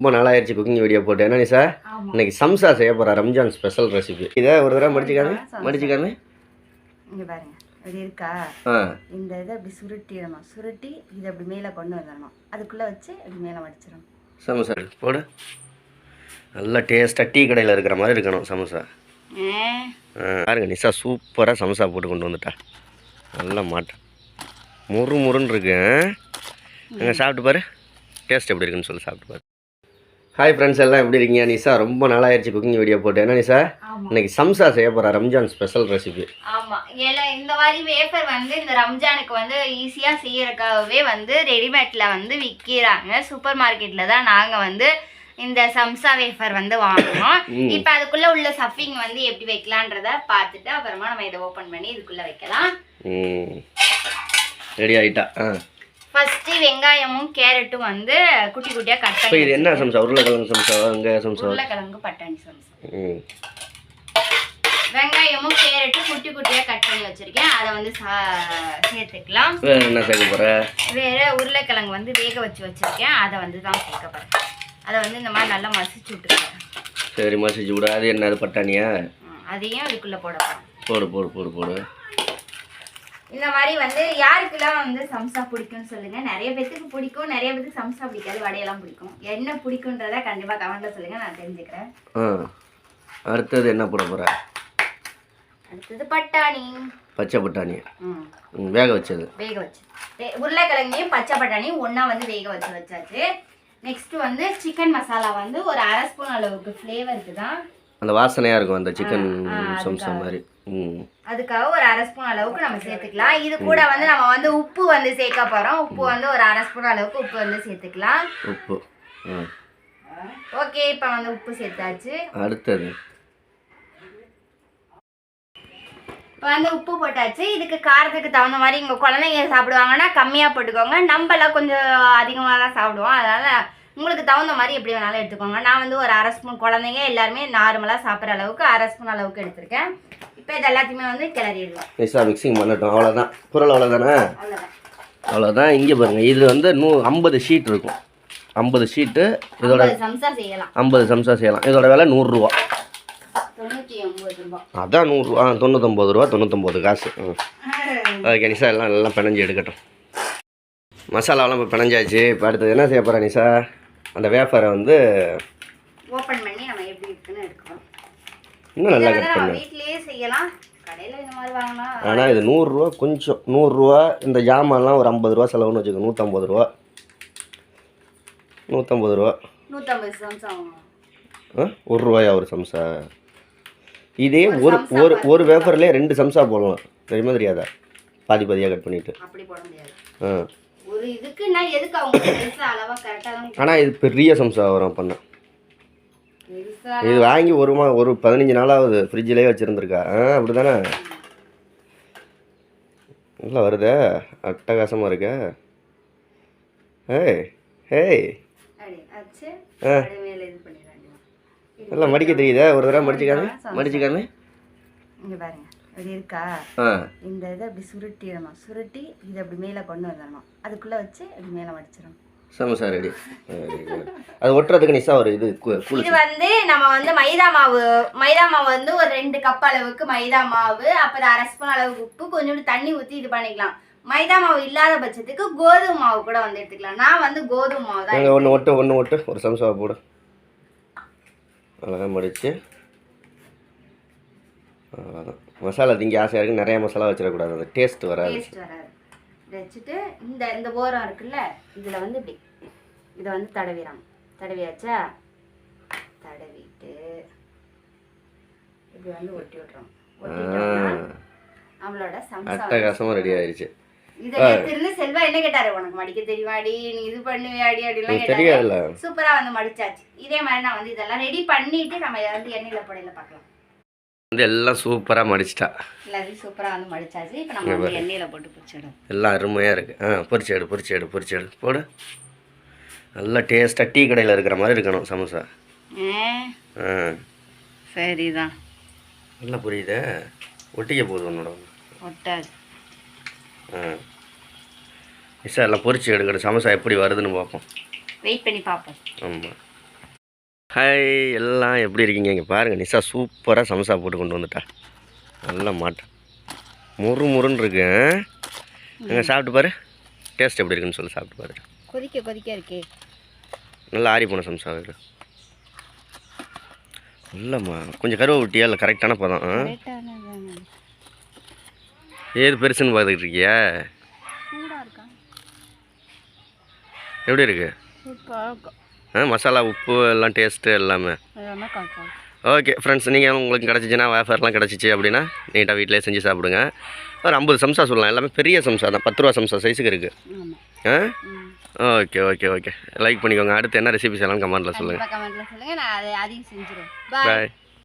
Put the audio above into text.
ரொம்ப நாளாயிருச்சு cooking video போட்டு. என்ன ஆமா. இன்னைக்கு சம்சா செய்ய போகிறா ரம்ஜான் ஸ்பெஷல் ரெசிபி இதை ஒரு தடவை மடிச்சுக்காம. மடிச்சுக்காம. இங்க பாருங்க. இப்படி இருக்கா? ஆ. இந்த இதை அப்படி சுருட்டிடணும் சுருட்டி இதை அப்படி மேலே கொண்டு வந்துடணும். அதுக்குள்ள வச்சு அப்படி மேலே மடிச்சிடணும் சமோசா போடு. நல்லா டேஸ்ட்டாக டீ கடையில் இருக்கிற மாதிரி இருக்கணும் சமோசா. பாருங்க நிசா சூப்பராக சமோசா போட்டு கொண்டு வந்துட்டா. நல்லா மாட்டேன் முறு முருன்னு இருக்கு அங்கே சாப்பிட்டு பாரு. டேஸ்ட் எப்படி இருக்குன்னு சொல்லி சாப்பிட்டு பாரு. ஹாய் ஃப்ரெண்ட்ஸ் எல்லாம் எப்படி இருக்கீங்க? நிசா ரொம்ப நாளாயிருச்சு குக்கிங் வீடியோ போட்டு. என்ன நிசா இன்னைக்கு சம்சா செய்ய போகிறா ரம்ஜான் ஸ்பெஷல் ரெசிபி ஆமா. ஏன்னா இந்த மாதிரி வேஃபர் வந்து இந்த ரம்ஜானுக்கு வந்து ஈஸியா செய்யறதுக்காகவே வந்து ரெடிமேட்ல வந்து விற்கிறாங்க சூப்பர் மார்க்கெட்ல தான் நாங்க வந்து இந்த சம்சா வேஃபர் வந்து வாங்கினோம் ம். இப்போ அதுக்குள்ள உள்ள சஃபிங் வந்து எப்படி வைக்கலான்றத பார்த்துட்டு அப்புறமா நம்ம இதை ஓபன் பண்ணி இதுக்குள்ள வைக்கலாம். ரெடி ஆகிட்டா ஆ. ஃபர்ஸ்ட் வெங்காயமும் கேரட்டும் வந்து குட்டி குட்டியா கட் பண்ணி இது என்ன சம்சா? உருளைக்கிழங்கு சம்சா வெங்காய சம்சா? உருளைக்கிழங்கு பட்டாணி சம்சா. வெங்காயமும் கேரட்டும் குட்டி குட்டியா கட் பண்ணி வச்சிருக்கேன். அதை வந்து சேர்த்துக்கலாம். வேறு என்ன சேர்க்க போகிற வேற உருளைக்கிழங்கு வந்து வேக வச்சு வச்சிருக்கேன். அதை வந்து தான் சேர்க்க போறேன். அதை வந்து இந்த மாதிரி நல்லா மசிச்சு விட்டுருக்கேன் சரி மசிச்சு விட. அது என்ன? அது பட்டாணியா? அதையும் அதுக்குள்ள போட போடு போடு போடு போடு. இந்த மாதிரி வந்து யாருக்கெல்லாம் வந்து சம்சா பிடிக்கும்னு சொல்லுங்க. நிறைய பேத்துக்கு பிடிக்கும் நிறைய பேத்துக்கு சம்சா பிடிக்காது வடையெல்லாம் பிடிக்கும். என்ன பிடிக்குன்றத கண்டிப்பா கமெண்ட்ல சொல்லுங்க நான் தெரிஞ்சுக்கிறேன். அடுத்தது என்ன போட போகிற அடுத்தது பட்டாணி. பச்சை பட்டாணி. வேக வச்சது. வேக வச்சு. வே- உருளைக்கிழங்கையும் பச்சை பட்டாணியும் ஒன்றா வந்து வேக வச்சு வச்சாச்சு. நெக்ஸ்ட் வந்து சிக்கன் மசாலா வந்து ஒரு அரை ஸ்பூன் அளவுக்கு ஃப்ளேவருக்கு தான். அந்த வாசனையாக இருக்கும் அந்த சிக்கன் சம்சா. மாதிரி. அதுக்காக ஒரு அரை ஸ்பூன் அளவுக்கு நம்ம சேர்த்துக்கலாம். இது கூட வந்து நம்ம வந்து உப்பு வந்து சேர்க்க போறோம். உப்பு வந்து ஒரு அரை ஸ்பூன் அளவுக்கு உப்பு வந்து சேர்த்துக்கலாம். உப்பு. ஓகே இப்போ வந்து உப்பு சேர்த்தாச்சு. அடுத்தது. இப்போ வந்து உப்பு போட்டாச்சு. இதுக்கு காரத்துக்கு தகுந்த மாதிரி இங்கே குழந்தைங்க சாப்பிடுவாங்கன்னா கம்மியாக போட்டுக்கோங்க. நம்மளாம் கொஞ்சம் அதிகமாக தான் சாப்பிடுவோம். அதனால உங்களுக்கு தகுந்த மாதிரி எப்படி வேணாலும் எடுத்துக்கோங்க. நான் வந்து ஒரு அரை ஸ்பூன் குழந்தைங்க எல்லாருமே நார்மலாக சாப்பிட்ற அளவுக்கு அரை ஸ்பூன் அளவுக்கு எடுத்திருக்கேன். இப்போ இது எல்லாத்தையுமே வந்து கிளறிடுவோம் நிசா மிக்சிங் பண்ணட்டும். அவ்வளோதான் குரல் அவ்வளோதானே அவ்வளோதான் அவ்வளோதான் இங்கே பாருங்கள் இது வந்து நூ ஐம்பது ஷீட் இருக்கும். ஐம்பது ஷீட்டு இதோட சம்சா செய்யலாம். ஐம்பது சம்சா செய்யலாம். இதோட விலை நூறுரூவா. அதான் நூறுரூவா. தொண்ணூத்தொம்பது ரூபா தொண்ணூத்தொம்பது காசு. ஓகே நிஷா எல்லாம் நல்லா பிணைஞ்சு எடுக்கட்டும். மசாலாவெல்லாம் இப்போ பிணைஞ்சாச்சு. இப்போ அடுத்தது என்ன செய்ய போகிறேன் நிஷா? அந்த வேஃபரை வந்து ஓப்பன் பண்ணி நம்ம எப்படி இருக்குன்னு எடுக்கிறோம் இன்னும் நல்லா கட் பண்ணு வீட்லயே செய்யலாம். கடையில் இந்த மாதிரி வாங்கினா ஆனால் இது நூறுரூவா கொஞ்சம் நூறுரூவா இந்த ஜாமான்லாம் ஒரு ஐம்பது ரூபா செலவுன்னு வச்சுக்கோ நூற்றம்பது ரூபா. நூற்றம்பது ரூபா. ஒரு ரூபாயா ஒரு சம்சா? இதே ஒரு ஒரு ஒரு வேஃபர்லேயே ரெண்டு சம்சா போடலாம். தெரியுமா தெரியாதா? பாதி பாதியாக கட் பண்ணிவிட்டு அப்படி போட முடியாது. ஆ. ஆனால் இது பெரிய சம்சா வரும் பண்ண இது வாங்கி ஒரு மா ஒரு பதினஞ்சு நாளாவது ஃப்ரிட்ஜிலே வச்சுருந்துருக்கா. ஆ அப்படி தானே நல்லா வருதே. அட்டகாசமாக இருக்க. ஏய் ஏய். ஆ. நல்லா மடிக்க தெரியுதா. ஒரு தடவை மடிச்சுக்காம மடிச்சுக்காம இங்க பாருங்க. இப்படி இருக்கா? இந்த இதை அப்படி சுருட்டிடணும். சுருட்டி இதை அப்படி மேலே கொண்டு வந்துடணும். அதுக்குள்ள வச்சு அப்படி மேலே மடிச்சிடணும். சமோசா ரெடி அது ஒட்டுறதுக்கு நிசா ஒரு இது இது வந்து நம்ம வந்து மைதா மாவு மைதா மாவு வந்து ஒரு ரெண்டு கப் அளவுக்கு மைதா மாவு அப்புறம் அரை ஸ்பூன் அளவுக்கு உப்பு கொஞ்சோண்டு தண்ணி ஊற்றி இது பண்ணிக்கலாம். மைதா மாவு இல்லாத பட்சத்துக்கு கோதுமை மாவு கூட வந்து எடுத்துக்கலாம். நான் வந்து கோதுமை மாவு தான் ஒன்று ஒட்டு ஒன்று ஒட்டு ஒரு சம்சாவை போடு. அழகாக மடிச்சு. அவ்வளோதான் மசாலா திங்க ஆசையாக இருக்குது நிறைய மசாலா வச்சிடக்கூடாது. அந்த டேஸ்ட் வராது. வச்சுட்டு இந்த இந்த ஓரம் இருக்குல்ல இதில் வந்து இப்படி. இதை வந்து தடவிறாங்க தடவியாச்சா? தடவிட்டு இப்படி வந்து ஒட்டி விட்றோம் நம்மளோட அட்டகாசமாக ரெடி ஆயிடுச்சு செல்வா என்ன கேட்டாரு? உனக்கு மடிக்க தெரியுமாடி நீ இது பண்ணுவியாடி அப்படிலாம் கேட்டாரு. சூப்பரா வந்து மடிச்சாச்சு. இதே மாதிரி நான் வந்து இதெல்லாம் ரெடி பண்ணிட்டு நம்ம வந்து எண்ணெயில போடையில பார்க்கலாம். வந்து எல்லாம் சூப்பராக மடிச்சிட்டா. எல்லாத்தையும் சூப்பரா வந்து மடிச்சாச்சு. இப்போ நம்ம வந்து எண்ணெயில போட்டு பிடிச்சிடும் எல்லாம் அருமையாக இருக்குது ஆ பொரிச்சு எடு பொரிச்சு எடு பொரிச்சு எடு போடு. நல்லா டேஸ்ட்டாக டீ கடையில் இருக்கிற மாதிரி இருக்கணும் சமோசா. ஆ. சரிதான். நல்லா புரியுதே? ஒட்டிக்க போகுது உன்னோட. ஒட்டாது. ஆ. நிஷா எல்லாம் பொரிச்சு எடுக்கணும். சமோசா எப்படி வருதுன்னு பார்ப்போம். வெயிட் பண்ணி பார்ப்போம். ஆமாம் ஹாய் எல்லாம் எப்படி இருக்கீங்க? இங்கே பாருங்கள் நிஷா சூப்பராக சமோசா போட்டு கொண்டு வந்துட்டா. நல்ல மாட்டேன் முறு முறுன்னு இருக்கு அங்கே சாப்பிட்டு பாரு. டேஸ்ட் எப்படி இருக்குன்னு சொல்லி சாப்பிட்டு பாரு. கொதிக்க கொதிக்க இருக்கே. நல்லா ஆறி போன சமோசா இருக்கு இல்லைம்மா கொஞ்சம் கருவை விட்டியா? இல்லை கரெக்டான பதம்? ஏது பெருசுன்னு பார்த்துக்கிட்டு இருக்கியா? எப்படி இருக்கு. மசாலா உப்பு எல்லாம் டேஸ்ட்டு எல்லாமே. எல்லாமே ஓகே ஃப்ரெண்ட்ஸ் நீங்கள் உங்களுக்கு கிடச்சிச்சின்னா வேஃபர்லாம் கிடச்சிச்சு அப்படின்னா நீட்டாக வீட்டிலே செஞ்சு சாப்பிடுங்க. ஒரு ஐம்பது சம்சா சொல்லலாம். எல்லாமே பெரிய சம்சா தான். பத்து ரூபா சம்சா சைஸுக்கு இருக்குது ஆ? ஓகே ஓகே ஓகே லைக் பண்ணிக்கோங்க. அடுத்து என்ன ரெசிபி செய்யலாம் கமெண்ட்டில் சொல்லுங்கள் பாய்